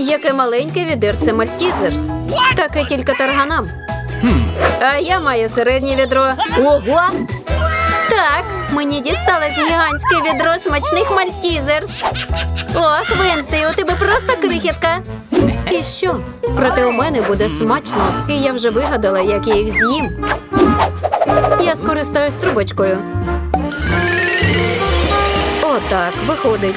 Яке маленьке відерце Мальтізерс. Таке тільки тарганам. А я маю середнє відро. Ого! Так, мені дісталось гігантське відро смачних Мальтізерс. Ох, Венстей, у тебе просто крихітка. І що? Проте у мене буде смачно, і я вже вигадала, як я їх з'їм. Я скористаюсь трубочкою. Отак, виходить.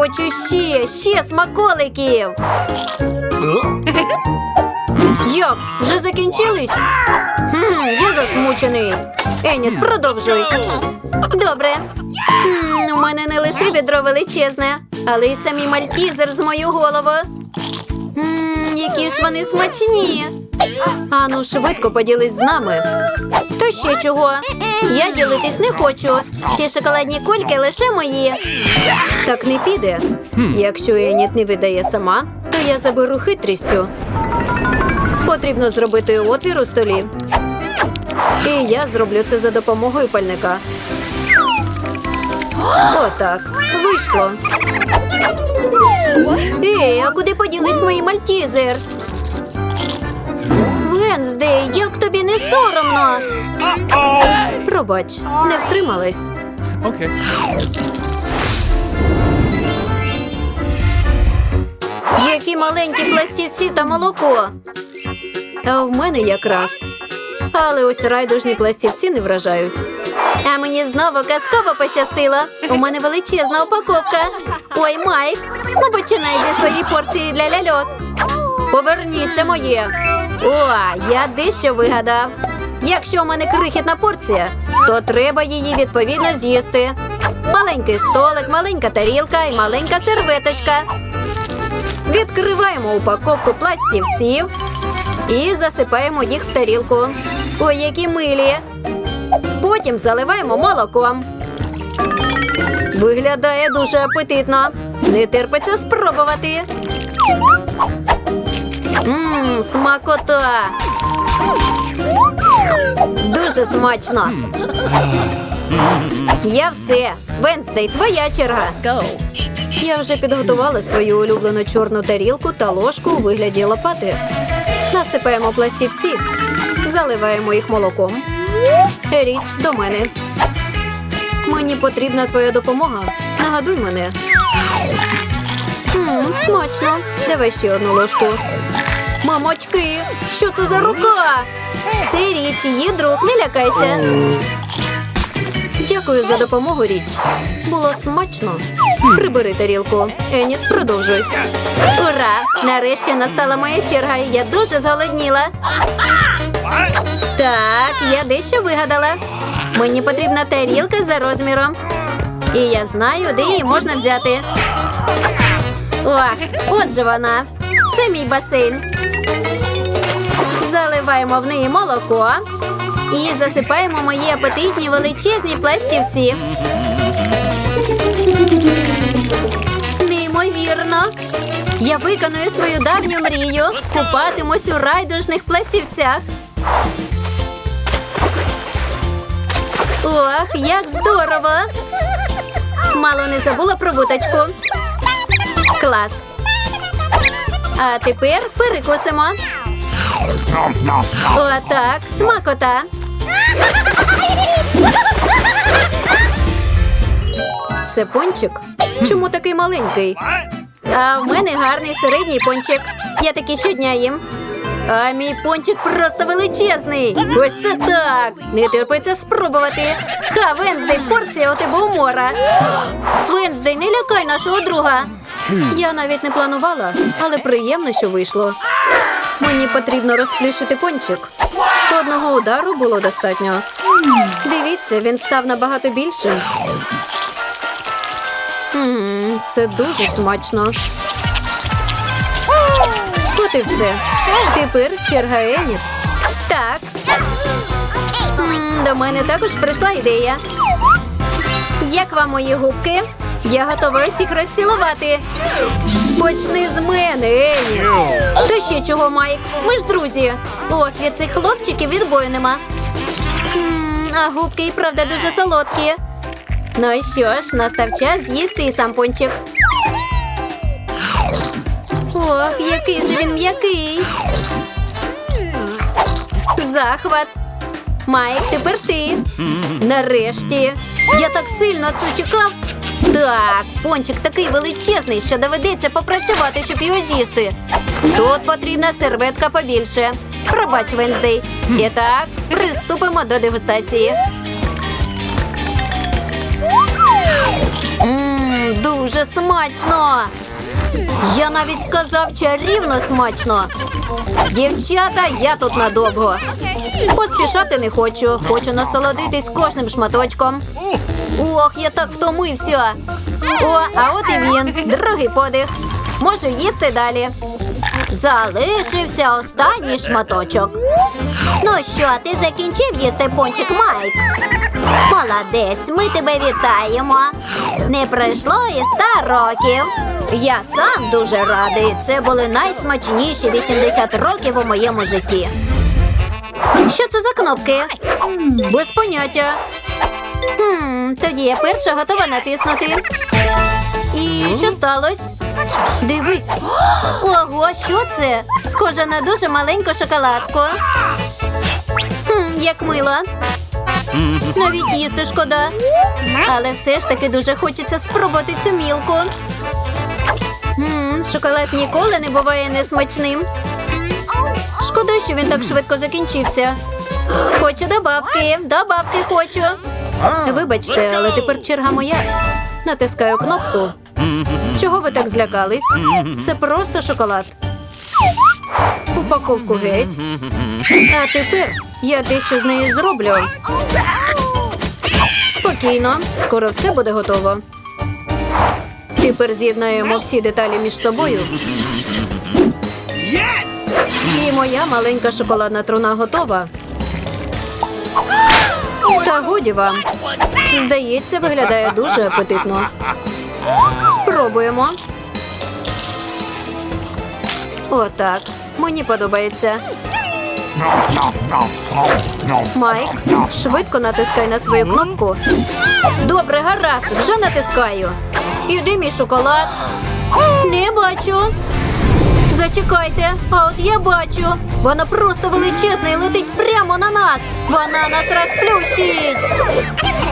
Хочу ще, ще смаколиків. Як? Вже закінчились? Хм, я засмучений. Еніт, продовжуй. Добре. М, у мене не лише відро величезне, але й самі мальтізер з мою голову. М, які ж вони смачні. Ану, швидко поділись з нами. Ще чого? Я ділитись не хочу. Ці шоколадні кульки лише мої. Так не піде. Якщо Еніт не видає сама, то я заберу хитрістю. Потрібно зробити отвір у столі. І я зроблю це за допомогою пальника. Отак. Вийшло. Ей, а куди поділись мої мальтізерс? Венздей, як тобі не соромно? Пробач, не втрималась. Okay. Які маленькі пластівці та молоко. А в мене якраз. Але ось райдужні пластівці не вражають. А мені знову казково пощастило. У мене величезна упаковка. Ой, Майк, ну починай зі своєї порції для ляльок. Поверніться моє. О, я дещо вигадав. Якщо у мене крихітна порція, то треба її відповідно з'їсти. Маленький столик, маленька тарілка і маленька серветочка. Відкриваємо упаковку пластівців і засипаємо їх в тарілку. Ой, які милі. Потім заливаємо молоком. Виглядає дуже апетитно. Не терпиться спробувати. Мм, смакота. Дуже смачно. Я все. Венстей, твоя черга. Я вже підготувала свою улюблену чорну тарілку та ложку у вигляді лопати. Насипаємо пластівці, заливаємо їх молоком. Річ до мене. Мені потрібна твоя допомога. Нагадуй мене. Мм, смачно. Давай ще одну ложку. Мамочки, що це за рука? Це річ, її друг, не лякайся. Дякую за допомогу, річ. Було смачно. Прибери тарілку. Еніт, продовжуй. Ура! Нарешті настала моя черга, я дуже зголодніла. Так, я дещо вигадала. Мені потрібна тарілка за розміром. І я знаю, де її можна взяти. Ох, от же вона. Це мій басейн. Заливаємо в неї молоко і засипаємо мої апетитні величезні пластівці. Неймовірно. Я виконую свою давню мрію. Купатимусь у райдужних пластівцях. Ох, як здорово! Мало не забула про вуточку. Клас. А тепер перекусимо. Отак, смакота. Це пончик? Чому такий маленький? А в мене гарний середній пончик. Я такий щодня їм. А мій пончик просто величезний. Ось це так. Не терпиться спробувати. Ха, Венздей, порція у тебе умора. Венздей, не лякай нашого друга. Я навіть не планувала, але приємно, що вийшло. Мені потрібно розплющити пончик. Одного удару було достатньо. Дивіться, він став набагато більшим. Це дуже смачно. От і все. Тепер черга Еніт. Так. До мене також прийшла ідея. Як вам мої губки? Я готова усіх розцілувати. Почни з мене, Еніт. Та ще чого, Майк? Ми ж друзі. Ох, від цих хлопчиків відбою нема. М, А губки і правда дуже солодкі. Ну і що ж, настав час з'їсти і сам пончик. Ох, який же він м'який. Захват. Майк, тепер ти. Нарешті. Я так сильно це чекав. Так, пончик такий величезний, що доведеться попрацювати, щоб його з'їсти. Тут потрібна серветка побільше. Пробач, Венздей. І так, приступимо до дегустації. Ммм, дуже смачно. Я навіть сказав чарівно смачно. Дівчата, я тут надовго. Поспішати не хочу. Хочу насолодитись кожним шматочком. Ох, я так втомився. О, а от і він. Другий подих. Можу їсти далі. Залишився останній шматочок. Ну що, ти закінчив їсти пончик Майк? Молодець, ми тебе вітаємо. Не пройшло і ста років. Я сам дуже радий. Це були найсмачніші 80 років у моєму житті. Що це за кнопки? Без поняття. Хм, тоді я перша готова натиснути. І що сталося? Дивись. Ого, що це? Схоже на дуже маленьку шоколадку. Хм, як мило. Навіть їсти шкода. Але все ж таки дуже хочеться спробувати цю мілку. М, шоколад ніколи не буває несмачним. Шкода, що він так швидко закінчився. Хочу добавки, добавки хочу. Вибачте, але тепер черга моя. Натискаю кнопку. Чого ви так злякались? Це просто шоколад. Упаковку геть. А тепер я дещо з нею зроблю. Спокійно, скоро все буде готово. Тепер з'єднаємо всі деталі між собою. І моя маленька шоколадна труна готова. Та годі вам. Здається, виглядає дуже апетитно. Спробуємо. Отак. Мені подобається. Майк, швидко натискай на свою кнопку. Добре, гаразд, вже натискаю. Іди мій шоколад. Не бачу. Зачекайте, а от я бачу. Вона просто величезна і летить прямо на нас. Вона нас розплющить.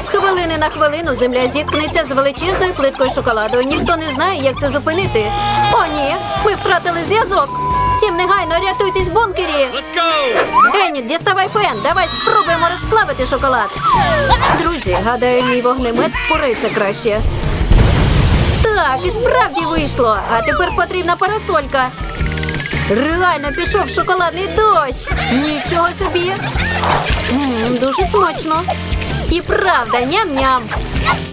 З хвилини на хвилину земля зіткнеться з величезною плиткою шоколаду. Ніхто не знає, як це зупинити. О, ні, ми втратили зв'язок. Всім негайно рятуйтесь в бункері. Let's go! Еніт, діставай фен, давай спробуємо розплавити шоколад. Друзі, гадаю, мій вогнемет впорається краще. Так, і справді вийшло. А тепер потрібна парасолька. Реально пішов шоколадний дощ. Нічого собі. М, дуже смачно. І правда, ням-ням.